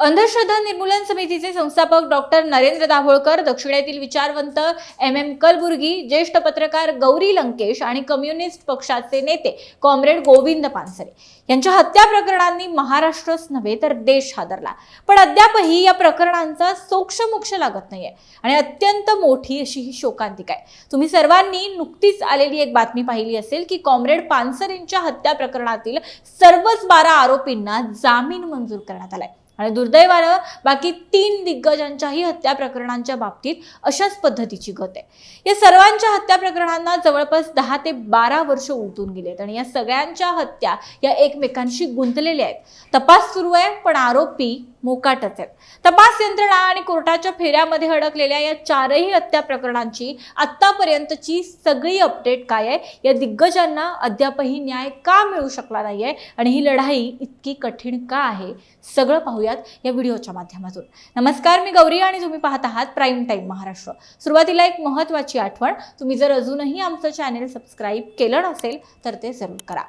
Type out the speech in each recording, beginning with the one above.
अंधश्रद्धा निर्मूलन समितीचे संस्थापक डॉक्टर नरेंद्र दाभोळकर दक्षिणेतील विचारवंत एम एम कलबुर्गी ज्येष्ठ पत्रकार गौरी लंकेश आणि कम्युनिस्ट पक्षाचे नेते कॉम्रेड गोविंद पानसरे. यांच्या हत्या प्रकरणांनी महाराष्ट्रच नव्हे तर देश हादरला. पण अद्यापही या प्रकरणांचा सोक्षमोक्ष लागत नाहीये आणि अत्यंत मोठी अशी ही शोकांतिका आहे. तुम्ही सर्वांनी नुकतीच आलेली एक बातमी पाहिली असेल की कॉम्रेड पानसरेंच्या हत्या प्रकरणातील सर्वच बारा आरोपींना जामीन मंजूर करण्यात आलाय. आणि दुर्दैवानं बाकी तीन दिग्गजांच्याही हत्या प्रकरणांच्या बाबतीत अशाच पद्धतीची गत आहे. या सर्वांच्या हत्या प्रकरणांना जवळपास दहा ते बारा वर्ष उलटून गेलेत आणि या सगळ्यांच्या हत्या या एकमेकांशी गुंतलेल्या आहेत. तपास सुरू आहे पण आरोपी मोकाटच आहेत. तपास यंत्रणा आणि कोर्टाच्या फेऱ्यामध्ये अडकलेल्या या चारही हत्या प्रकरणांची आतापर्यंतची सगळी अपडेट काय आहे? या दिग्गजांना अद्यापही न्याय का मिळू शकला नाही आहे आणि ही लढाई इतकी कठीण का आहे? सगळं पाहूयात या व्हिडिओच्या माध्यमातून. नमस्कार मी गौरी आणि तुम्ही पाहत आहात प्राईम टाईम महाराष्ट्र. सुरुवातीला एक महत्त्वाची आठवण तुम्ही जर अजूनही आमचं चॅनेल सबस्क्राईब केलं नसेल तर ते जरूर करा.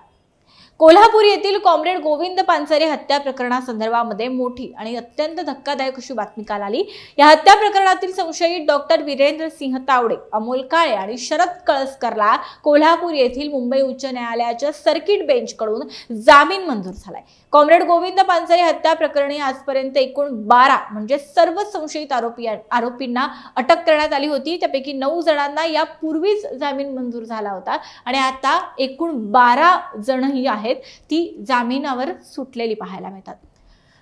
कोल्हापूर येथील कॉम्रेड गोविंद पानसरे हत्या प्रकरणासंदर्भामध्ये मोठी आणि अत्यंत धक्कादायक अशी बातमी काल आली. या हत्या प्रकरणातील संशयित डॉक्टर वीरेंद्र सिंह तावडे अमोल काळे आणि शरद कळसकरला कोल्हापूर येथील मुंबई उच्च न्यायालयाच्या सर्किट बेंचकडून जामीन मंजूर झालाय. कॉम्रेड गोविंद पानसरे हत्या प्रकरणी आजपर्यंत एकूण बारा म्हणजे सर्व संशयित आरोपी आरोपींना अटक करण्यात आली होती. त्यापैकी नऊ जणांना यापूर्वीच जामीन मंजूर झाला होता. आणि आता एकूण बारा जणही आहेत. ती जामिनावर सुटलेली पाहायला मिळतात.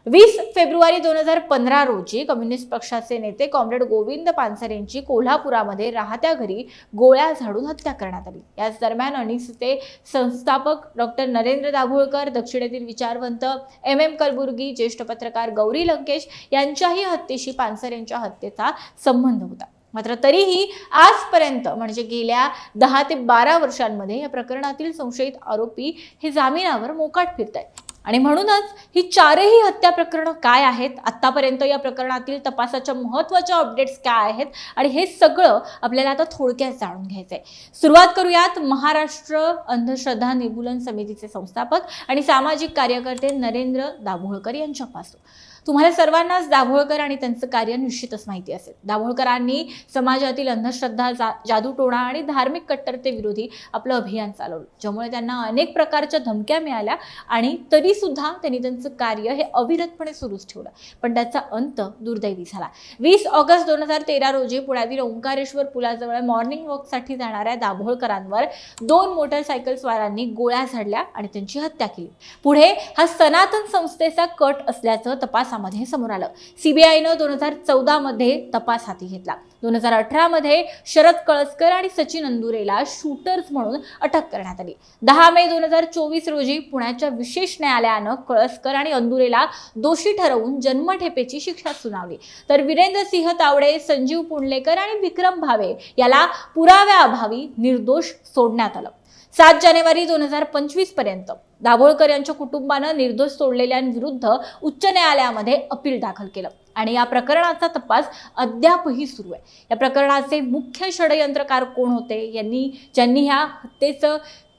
वीस फेब्रुवारी दोन हजार पंधरा रोजी कम्युनिस्ट पक्षाचे नेते कॉम्रेड गोविंद पानसरेंची कोल्हापुरामध्ये राहत्या घरी गोळ्या झाडून हत्या करण्यात आली. याच दरम्यान अनिसचे संस्थापक डॉक्टर नरेंद्र दाभोळकर दक्षिणेतील विचारवंत एम एम कलबुर्गी ज्येष्ठ पत्रकार गौरी लंकेश यांच्याही हत्येशी पानसरेंच्या हत्येचा संबंध होता. मात्र तरीही आजपर्यंत म्हणजे गेल्या दहा ते बारा वर्षांमध्ये या प्रकरणातील संशयित आरोपी हे जामिनावर मोकाट फिरत आहेत आणि म्हणूनच ही चारही हत्या प्रकरणं काय आहेत आत्तापर्यंत या प्रकरणातील तपासाच्या महत्त्वाच्या अपडेट्स काय आहेत आणि हे सगळं आपल्याला आता थोडक्यात जाणून घ्यायचं आहे सुरुवात करूयात महाराष्ट्र अंधश्रद्धा निर्मूलन समितीचे संस्थापक आणि सामाजिक कार्यकर्ते नरेंद्र दाभोळकर यांच्यापासून. तुम्हाला सर्वांनाच दाभोळकर आणि त्यांचं कार्य निश्चितच माहिती असेल. दाभोळकरांनी समाजातील अंधश्रद्धा जा जादूटोणा आणि धार्मिक कट्टरतेविरोधी आपलं अभियान चालवलं. ज्यामुळे त्यांना अनेक प्रकारच्या धमक्या मिळाल्या आणि तरीसुद्धा त्यांनी त्यांचं कार्य हे अविरतपणे सुरूच ठेवलं. पण त्याचा अंत दुर्दैवी झाला. वीस ऑगस्ट दोन हजार तेरा रोजी पुण्यातील ओंकारेश्वर पुलाजवळ मॉर्निंग वॉकसाठी जाणाऱ्या दाभोळकरांवर दोन मोटरसायकल स्वारांनी गोळ्या झाडल्या आणि त्यांची हत्या केली. पुढे हा सनातन संस्थेचा कट असल्याचं तपास तपासामध्ये समोर आलं. सीबीआयनं दोन हजार चौदामध्ये तपास हाती घेतला. दोन हजार अठरामध्ये शरद कळसकर आणि सचिन अंदुरेला शूटर्स म्हणून अटक करण्यात आली. दहा मे दोन हजार चोवीस रोजी पुण्याच्या विशेष न्यायालयानं कळसकर आणि अंदुरेला दोषी ठरवून जन्मठेपेची शिक्षा सुनावली. तर वीरेंद्र सिंह तावडे संजीव पुंडलेकर आणि विक्रम भावे याला पुराव्याअभावी निर्दोष सोडण्यात आलं. सात जानेवारी दोन हजार पंचवीसपर्यंत दाभोळकर यांच्या कुटुंबानं निर्दोष सोडलेल्यांविरुद्ध उच्च न्यायालयामध्ये अपील दाखल केलं. आणि या प्रकरणाचा तपास अद्यापही सुरू आहे. या प्रकरणाचे मुख्य षडयंत्रकार कोण होते? यांनी ज्यांनी ह्या हत्येचं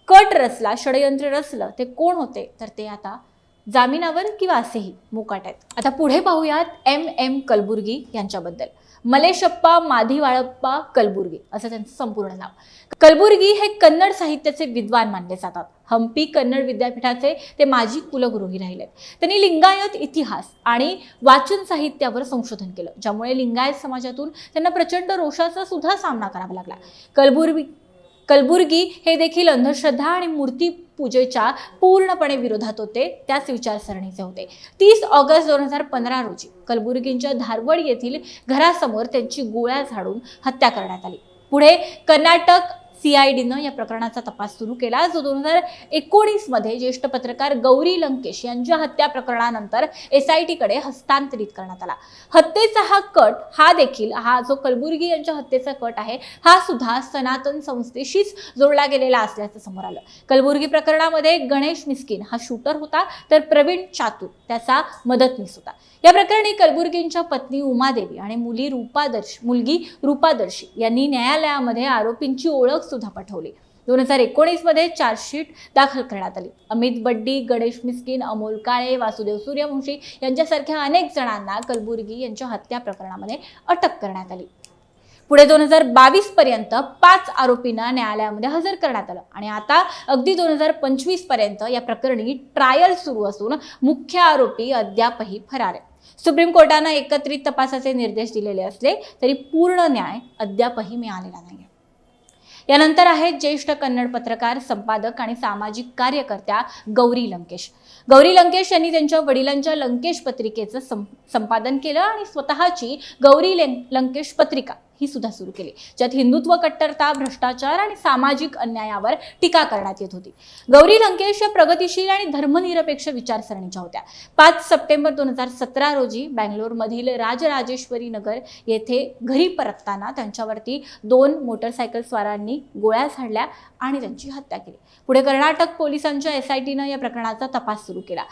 कट रचला षडयंत्र रचलं ते कोण होते? तर ते आता जामिनावर किंवा असेही मुकाट आहेत. आता पुढे पाहूयात एम एम कलबुर्गी यांच्याबद्दल. मलेशप्पा माधीवाळप्पा कलबुर्गी असं त्यांचं संपूर्ण नाव. कलबुर्गी हे कन्नड साहित्याचे विद्वान मानले जातात. हम्पी कन्नड विद्यापीठाचे ते माजी कुलगुरूही राहिलेत त्यांनी लिंगायत इतिहास आणि वाचन साहित्यावर संशोधन केलं ज्यामुळे लिंगायत समाजातून त्यांना प्रचंड रोषाचा सुद्धा सामना करावा लागला. कलबुर्गी कलबुर्गी हे देखील अंधश्रद्धा आणि मूर्ती पूजेच्या पूर्णपणे विरोधात होते त्याच विचारसरणीचे होते. तीस ऑगस्ट दोन हजार पंधरा रोजी कलबुर्गींच्या धारवड येथील घरासमोर त्यांची गोळ्या झाडून हत्या करण्यात आली. पुढे कर्नाटक सीआयडीनं या प्रकरणाचा तपास सुरू केला. जो दोन हजार एकोणीसमध्ये ज्येष्ठ पत्रकार गौरी लंकेश यांच्या हत्या प्रकरणानंतर एस आय टीकडे हस्तांतरित करण्यात आला. हत्येचा हा कट हा देखील हा जो कलबुर्गी यांच्या हत्येचा कट आहे हा सुद्धा सनातन संस्थेशीच जोडला गेलेला असल्याचं समोर आलं. कलबुर्गी प्रकरणामध्ये गणेश मिस्किन हा शूटर होता तर प्रवीण चातुर त्याचा मदतनीस होता. या प्रकरणी कलबुर्गींच्या पत्नी उमादेवी आणि मुली रूपादर्शी मुलगी रूपादर्शी यांनी न्यायालयामध्ये आरोपींची ओळख सुद्धा पाठवली. दोन हजार एकोणीसमध्ये चार्जशीट दाखल करण्यात आली. अमित बड्डी गणेश मिस्किन अमोल काळे वासुदेव सूर्यवंशी यांच्यासारख्या अनेक जणांना कलबुर्गी यांच्या हत्या प्रकरणामध्ये अटक करण्यात आली. पुढे दोन हजार बावीस पर्यंत पाच आरोपींना न्यायालयामध्ये हजर करण्यात आलं आणि आता अगदी दोन हजार पंचवीसपर्यंत या प्रकरणी ट्रायल सुरू असून मुख्य आरोपी अद्यापही फरार आहे सुप्रीम कोर्टानं एकत्रित तपासाचे निर्देश दिलेले असले तरी पूर्ण न्याय अद्यापही मिळालेला नाही यानंतर आहेत ज्येष्ठ कन्नड पत्रकार संपादक आणि सामाजिक कार्यकर्त्या गौरी लंकेश. गौरी लंकेश यांनी त्यांच्या वडिलांच्या लंकेश पत्रिकेचं सं संपादन केलं आणि स्वतःची गौरी लंकेश पत्रिका ही सुद्धा सुरू केली. ज्यात हिंदुत्व कट्टरता भ्रष्टाचार आणि सामाजिक अन्यायावर टीका करण्यात येत होती. गौरी लंकेश या प्रगतिशील आणि धर्मनिरपेक्ष विचारसरणीच्या होत्या. पाच सप्टेंबर दोन हजार सतरा रोजी बँगलोरमधील राजराजेश्वरी नगर येथे घरी परतताना त्यांच्यावरती दोन मोटरसायकल स्वारांनी गोळ्या झाडल्या आणि त्यांची हत्या केली. पुढे कर्नाटक पोलिसांच्या एस आय टीनं या प्रकरणाचा तपास सुरू केला.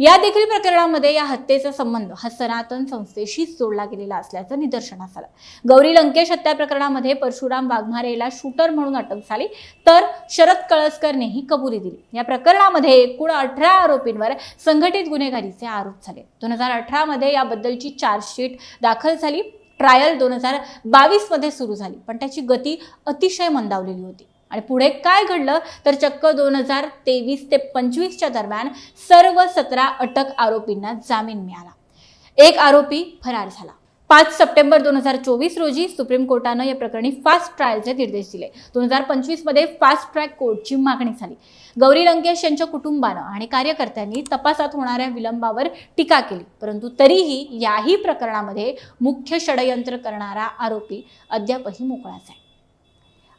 या देखील प्रकरणामध्ये या हत्येचा संबंध हा सनातन संस्थेशीच जोडला गेलेला असल्याचं निदर्शनास आलं. गौरी लंकेश हत्या प्रकरणामध्ये परशुराम वाघमारेला शूटर म्हणून अटक झाली तर शरद कळसकरने ही कबुली दिली. या प्रकरणामध्ये एकूण अठरा आरोपींवर संघटित गुन्हेगारीचे आरोप झाले. दोन हजार अठरामध्ये याबद्दलची चार्जशीट दाखल झाली. ट्रायल दोन हजार बावीसमध्ये सुरू झाली पण त्याची गती अतिशय मंदावलेली होती. आणि पुढे काय घडलं? तर चक्क दोन हजार तेवीस ते पंचवीसच्या दरम्यान सर्व सतरा अटक आरोपींना जामीन मिळाला. एक आरोपी फरार झाला. पाच सप्टेंबर दोन हजार चोवीस रोजी सुप्रीम कोर्टानं या प्रकरणी फास्ट ट्रायलचे निर्देश दिले. दोन हजार पंचवीसमध्ये फास्ट ट्रॅक कोर्टची मागणी झाली. गौरी लंकेश यांच्या कुटुंबानं आणि कार्यकर्त्यांनी तपासात होणाऱ्या विलंबावर टीका केली. परंतु तरीही याही प्रकरणामध्ये मुख्य षडयंत्र करणारा आरोपी अद्यापही मोकळाच आहे.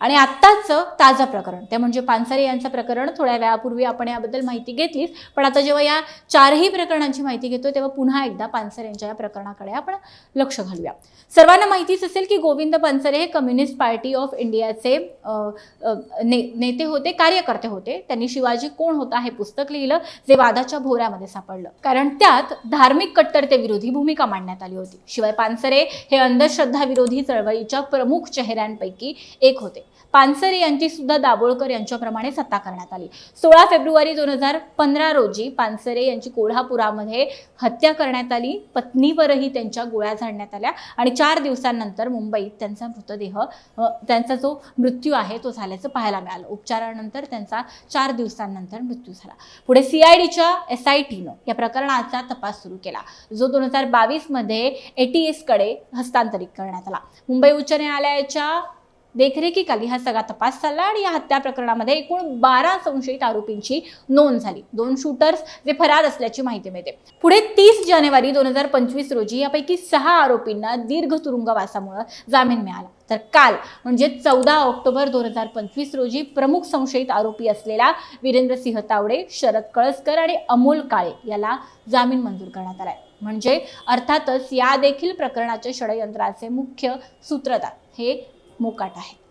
आणि आत्ताचं ताजं प्रकरण. ते म्हणजे पानसरे यांचं प्रकरण थोड्या वेळापूर्वी आपण याबद्दल माहिती घेतलीच. पण आता जेव्हा या चारही प्रकरणांची माहिती घेतो तेव्हा पुन्हा एकदा पानसरे यांच्या या प्रकरणाकडे आपण लक्ष घालूया. सर्वांना माहितीच असेल की गोविंद पानसरे हे कम्युनिस्ट पार्टी ऑफ इंडियाचे ने नेते होते कार्यकर्ते होते. त्यांनी शिवाजी कोण होता हे पुस्तक लिहिलं जे वादाच्या भोऱ्यामध्ये सापडलं. कारण त्यात धार्मिक कट्टरतेविरोधी भूमिका मांडण्यात आली होती. शिवाय पानसरे हे अंधश्रद्धा विरोधी चळवळीच्या प्रमुख चेहऱ्यांपैकी एक होते. पानसरे यांची सुद्धा दाभोळकर यांच्याप्रमाणे सत्ता करण्यात आली. सोळा फेब्रुवारी दोन हजार पंधरा रोजी पानसरे यांची कोल्हापुरामध्ये हत्या करण्यात आली. पत्नीवरही त्यांच्या गोळ्या झाडण्यात आल्या आणि चार दिवसांनंतर मुंबईत त्यांचा मृतदेह त्यांचा जो मृत्यू आहे तो झाल्याचं पाहायला मिळालं. उपचारानंतर त्यांचा चार दिवसांनंतर मृत्यू झाला. पुढे सीआयडीच्या एस आय टीनं या प्रकरणाचा तपास सुरू केला. जो दोन हजार बावीसमध्ये ए टी एसकडे हस्तांतरित करण्यात आला. मुंबई उच्च न्यायालयाच्या देखरेखीखाली हा सगळा तपास चालला आणि या हत्या प्रकरणामध्ये एकूण बारा संशयित आरोपींची नोंद झाली. दोन शूटर्स जे फरार असल्याची माहिती मिळते. पुढे तीस जानेवारी दोन हजार पंचवीस रोजी यापैकी सहा आरोपींना दीर्घ तुरुंगवासामुळे जामीन मिळाला. तर काल म्हणजे चौदा ऑक्टोबर दोन हजार पंचवीस रोजी प्रमुख संशयित आरोपी असलेला वीरेंद्र सिंह तावडे शरद कळसकर आणि अमोल काळे याला जामीन मंजूर करण्यात आलाय. म्हणजे अर्थातच या देखील प्रकरणाच्या षडयंत्राचे मुख्य सूत्रधार हे मोकाट आहे.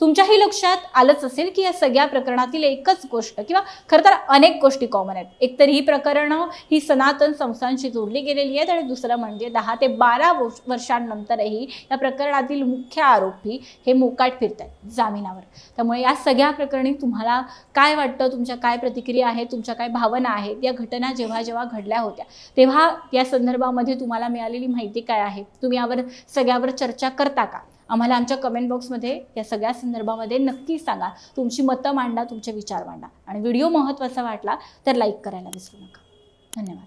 तुमच्याही लक्षात आलंच असेल की या सगळ्या प्रकरणातील एकच गोष्ट किंवा खरं तर अनेक गोष्टी कॉमन आहेत. एकतर ही प्रकरणं ही सनातन संस्थांशी जोडली गेलेली आहेत आणि दुसरं म्हणजे दहा ते बारा वर्ष- वर्षांनंतरही या प्रकरणातील मुख्य आरोपी हे मोकाट फिरत आहेत जामिनावर. त्यामुळे या सगळ्या प्रकरणी तुम्हाला काय वाटतं? तुमच्या काय प्रतिक्रिया आहेत? तुमच्या काय भावना आहेत? या घटना जेव्हा जेव्हा घडल्या होत्या तेव्हा या संदर्भामध्ये तुम्हाला मिळालेली माहिती काय आहे? तुम्ही यावर सगळ्यावर चर्चा करता का? आम्हाला आमच्या कमेंट बॉक्समध्ये या सगळ्या संदर्भामध्ये नक्की सांगा. तुमची मतं मांडा तुमचे विचार मांडा. आणि व्हिडिओ महत्त्वाचा वाटला तर लाईक करायला विसरू नका. धन्यवाद.